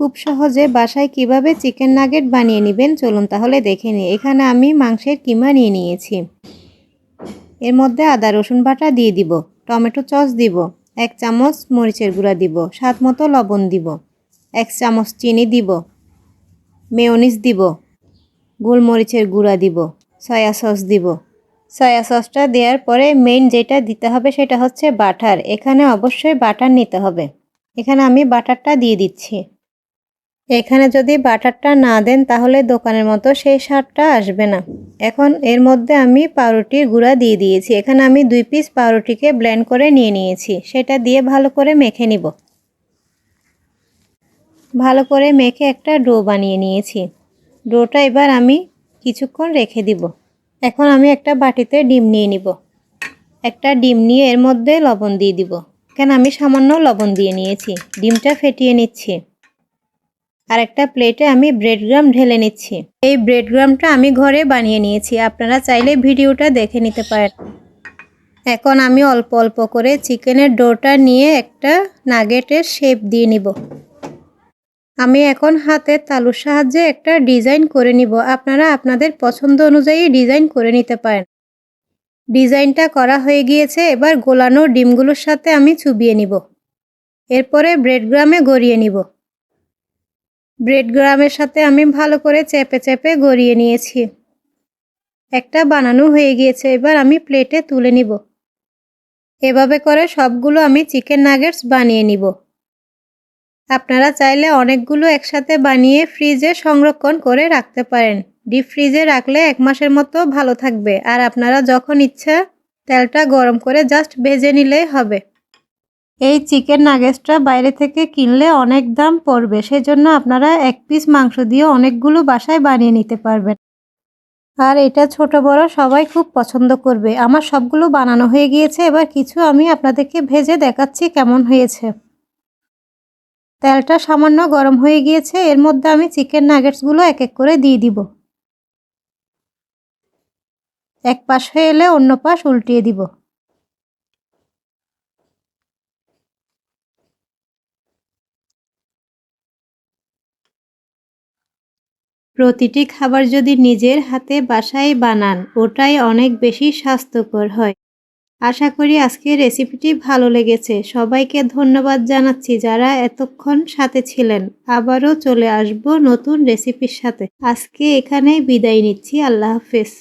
খুব সহজে বাসায় কীভাবে চিকেন নাগেট বানিয়ে নেবেন চলুন তাহলে দেখে নিই। এখানে আমি মাংসের কিমা নিয়ে নিয়েছি। এর মধ্যে আদা, রসুন বাটা দিয়ে দিব, টমেটো চস দিব, এক চামচ মরিচের গুঁড়া দিব, স্বাদ মতো লবণ দিব, এক চামচ চিনি দিব মেয়নিস দিব, গোলমরিচের গুঁড়া দিব, সয়া সস দিব। সয়া সসটা দেওয়ার পরে মেইন যেটা দিতে হবে সেটা হচ্ছে বাটার। এখানে অবশ্যই বাটার নিতে হবে। এখানে আমি বাটারটা দিয়ে দিচ্ছি। এখানে যদি বাটারটা না দেন, তাহলে দোকানের মতো সেই স্বাদটা আসবে না। এখন এর মধ্যে আমি পাউরুটির গুঁড়া দিয়ে দিয়েছি। এখানে আমি দুই পিস পাউরুটিকে ব্লেন্ড করে নিয়ে নিয়েছি। সেটা দিয়ে ভালো করে মেখে নিব। ভালো করে মেখে একটা ডো বানিয়ে নিয়েছি। ডোটা এবার আমি কিছুক্ষণ রেখে দিব। এখন আমি একটা বাটিতে ডিম নিয়ে নিব। একটা ডিম নিয়ে এর মধ্যে লবণ দিয়ে দিব। এখানে আমি সামান্য লবণ দিয়ে নিয়েছি। ডিমটা ফেটিয়ে নিচ্ছি। আর একটা প্লেটে আমি ব্রেড গ্রাম ঢেলে নিচ্ছি। এই ব্রেড গ্রামটা আমি ঘরে বানিয়ে নিয়েছি, আপনারা চাইলে ভিডিওটা দেখে নিতে পারেন। এখন আমি অল্প অল্প করে চিকেনের ডোটা নিয়ে একটা নাগেটের শেপ দিয়ে নিব। আমি এখন হাতের তালুর সাহায্যে একটা ডিজাইন করে নিব। আপনারা আপনাদের পছন্দ অনুযায়ী ডিজাইন করে নিতে পারেন। ডিজাইনটা করা হয়ে গিয়েছে, এবার গোলানো ডিমগুলোর সাথে আমি চুবিয়ে নিব। এরপরে ব্রেড গ্রামে গড়িয়ে নিব। ব্রেড গ্রামের সাথে আমি ভালো করে চেপে চেপে গড়িয়ে নিয়েছি। একটা বানানো হয়ে গিয়েছে, এবার আমি প্লেটে তুলে নিব। এভাবে করে সবগুলো আমি চিকেন নাগেটস বানিয়ে নিব। আপনারা চাইলে অনেকগুলো একসাথে বানিয়ে ফ্রিজে সংরক্ষণ করে রাখতে পারেন। ডিপ ফ্রিজে রাখলে এক মাসের মতো ভালো থাকবে। আর আপনারা যখন ইচ্ছা তেলটা গরম করে জাস্ট ভেজে নিলেই হবে। এই চিকেন নাগেটসটা বাইরে থেকে কিনলে অনেক দাম পড়বে। সেজন্য আপনারা এক পিস মাংস দিয়ে অনেকগুলো বাসায় বানিয়ে নিতে পারবেন। আর এটা ছোট বড় সবাই খুব পছন্দ করবে। আমার সবগুলো বানানো হয়ে গিয়েছে। এবার কিছু আমি আপনাদেরকে ভেজে দেখাচ্ছি কেমন হয়েছে। তেলটা সামান্য গরম হয়ে গিয়েছে। এর মধ্যে আমি চিকেন নাগেটসগুলো এক এক করে দিয়ে দিব। এক পাশ হয়ে এলে অন্য পাশ উল্টিয়ে দিব। প্রতিটি খাবার যদি নিজের হাতে বাসায় বানান, ওটাই অনেক বেশি স্বাস্থ্যকর হয়। আশা করি আজকের রেসিপিটি ভালো লেগেছে। সবাইকে ধন্যবাদ জানাচ্ছি যারা এতক্ষণ সাথে ছিলেন। আবারও চলে আসব নতুন রেসিপির সাথে। আজকে এখানেই বিদায় নিচ্ছি। আল্লাহ হাফেজ।